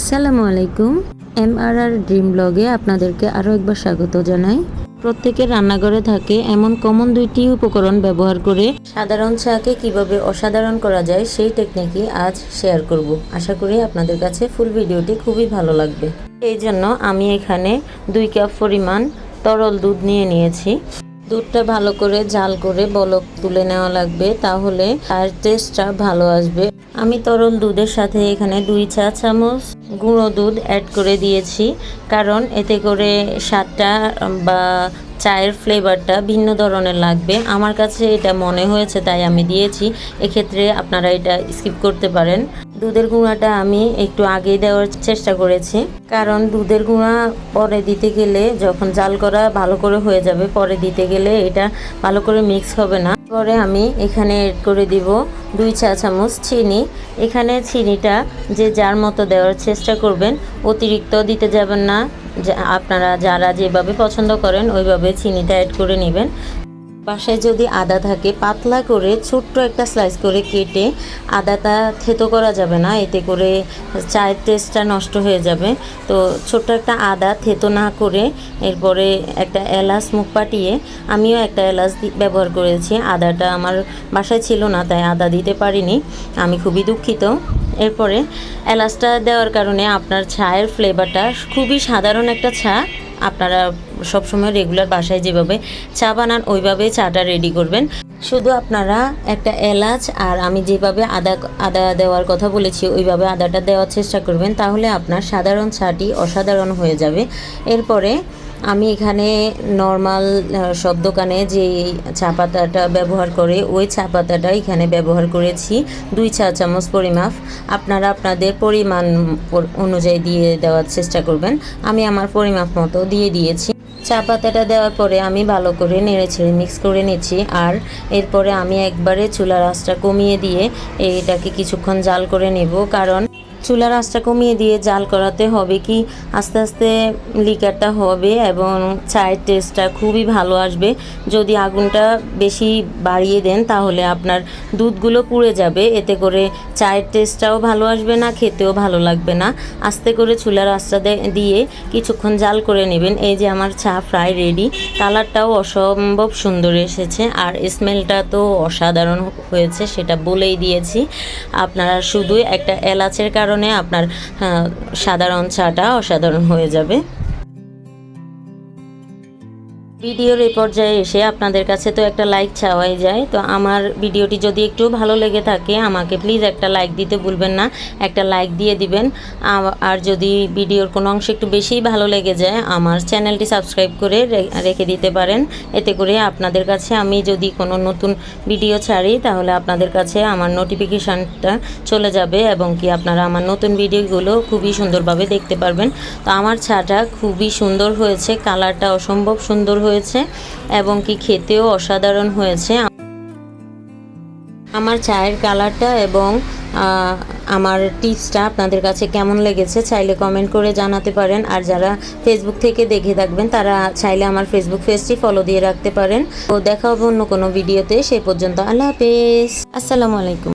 আসসালামু আলাইকুম। M R আর dream ব্লগে আপনাদেরকে আরও একবার স্বাগত জানাই। প্রত্যেকের রান্নাঘরে থাকে এমন কমন দুইটি উপকরণ ব্যবহার করে সাধারণ চাকে কীভাবে অসাধারণ করা যায় সেই টেকনিকই আজ শেয়ার করব। আশা করি আপনাদের কাছে ফুল ভিডিওটি খুবই ভালো লাগবে। এই জন্য আমি এখানে দুই কাপ পরিমাণ তরল দুধ নিয়ে নিয়েছি। দুধটা ভালো করে জাল করে বলক তুলে নেওয়া লাগবে, তাহলে আর টেস্টটা ভালো আসবে। আমি তরল দুধের সাথে এখানে দুই চা চামচ গুঁড়ো দুধ অ্যাড করে দিয়েছি, কারণ এতে করে স্বাদটা বা চায়ের ফ্লেভারটা ভিন্ন ধরনের লাগবে। আমার কাছে এটা মনে হয়েছে, তাই আমি দিয়েছি। এক্ষেত্রে আপনারা এটা স্কিপ করতে পারেন। দুধের গুঁড়াটা আমি একটু আগেই দেওয়ার চেষ্টা করেছি, কারণ দুধের গুঁড়া পরে দিতে গেলে যখন জাল করা ভালো করে হয়ে যাবে, পরে দিতে গেলে এটা ভালো করে মিক্স হবে না। পরে আমি এখানে এড করে দিব দুই চা চামচ চিনি। এখানে চিনিটা যে যার মতো দেওয়ার চেষ্টা করবেন, অতিরিক্ত দিতে যাবেন না। আপনারা যারা যেভাবে পছন্দ করেন, ওইভাবে চিনিটা অ্যাড করে নেবেন। বাসায় যদি আদা থাকে, পাতলা করে ছোট্ট একটা স্লাইস করে কেটে আদাটা থেতো করা যাবে না, এতে করে চায়ের টেস্টটা নষ্ট হয়ে যাবে। তো ছোট্ট একটা আদা থেতো না করে এরপরে একটা এলাচ মুখ পাটিয়ে আমিও একটা এলাচ ব্যবহার করেছি। আদাটা আমার বাসায় ছিল না, তাই আদা দিতে পারিনি। আমি খুবই দুঃখিত। এরপরে এলাচটা দেওয়ার কারণে আপনার চায়ের ফ্লেভারটা খুবই সাধারণ একটা চা। আপনারা সবসময় রেগুলার বাসায় যেভাবে চা বানান, ওইভাবে চাটা রেডি করবেন। শুধু আপনারা একটা এলাচ আর আমি যেভাবে আদা আদা দেওয়ার কথা বলেছি, ওইভাবে আদাটা দেওয়ার চেষ্টা করবেন, তাহলে আপনার সাধারণ চাটি অসাধারণ হয়ে যাবে। এরপরে আমি এখানে নর্মাল সব দোকানে যে চা পাতাটা ব্যবহার করে, ওই চা পাতাটা এখানে ব্যবহার করেছি। দুই চা চামচ পরিমাপ। আপনারা আপনাদের পরিমাণ অনুযায়ী দিয়ে দেওয়ার চেষ্টা করবেন। আমি আমার পরিমাপ মতো দিয়ে দিয়েছি। চা পাতাটা দেওয়ার পরে আমি ভালো করে নেড়ে ছেড়ে মিক্স করে নিচ্ছি। আর এরপরে আমি একবারে চুলার আঁচটা কমিয়ে দিয়ে এটাকে কিছুক্ষণ জাল করে নেব। কারণ চুলার আঁচটা কমিয়ে দিয়ে জাল করাতে হবে কি? আস্তে আস্তে লিকারটা হবে এবং চায়ের টেস্টটা খুবই ভালো আসবে। যদি আগুনটা বেশি বাড়িয়ে দেন তাহলে আপনার দুধগুলো পুড়ে যাবে। এতে করে চায়ের টেস্টটাও ভালো আসবে না, খেতেও ভালো লাগবে না। আস্তে করে চুলার আঁচটা দিয়ে কিছুক্ষণ জাল করে নেবেন। এই যে আমার চা ফ্রাই রেডি। কালারটাও অসম্ভব সুন্দর এসেছে আর স্মেলটা তো অসাধারণ হয়েছে, সেটা বলেই দিয়েছি। আপনারা শুধু একটা এলাচের কারণে আপনার আহ, সাধারণ চাটা অসাধারণ হয়ে যাবে। ভিডিওর এই পর্যায়ে এসে আপনাদের কাছে তো একটা লাইক চাওয়াই যায়, তো আমার ভিডিওটি যদি একটু ভালো লেগে থাকে, আমাকে প্লিজ একটা লাইক দিতে ভুলবেন না, একটা লাইক দিয়ে দিবেন। আর যদি ভিডিওর কোনো অংশ একটু বেশিই ভালো লেগে যায়, আমার চ্যানেলটি সাবস্ক্রাইব করে রেখে দিতে পারেন। এতে করে আপনাদের কাছে আমি যদি কোনো নতুন ভিডিও ছাড়ি, তাহলে আপনাদের কাছে আমার নোটিফিকেশানটা চলে যাবে এবং কি আপনারা আমার নতুন ভিডিওগুলো খুবই সুন্দরভাবে দেখতে পারবেন। তো আমার ছাটা খুবই সুন্দর হয়েছে কালারটা অসম্ভব সুন্দর হয়েছে। এবং কি খেতেও অসাধারণ হয়েছে। আমার চায়ের কালারটা এবং আমার টিপসটা আপনাদের কাছে কেমন লেগেছে চাইলে কমেন্ট করে জানাতে পারেন। আর যারা ফেসবুক থেকে দেখে থাকবেন, তারা চাইলে আমার ফেসবুক পেজটি ফলো দিয়ে রাখতে পারেন। ও দেখা হবে অন্য কোনো ভিডিওতে সে পর্যন্ত আল্লাহ হাফেজ। আসসালামু আলাইকুম।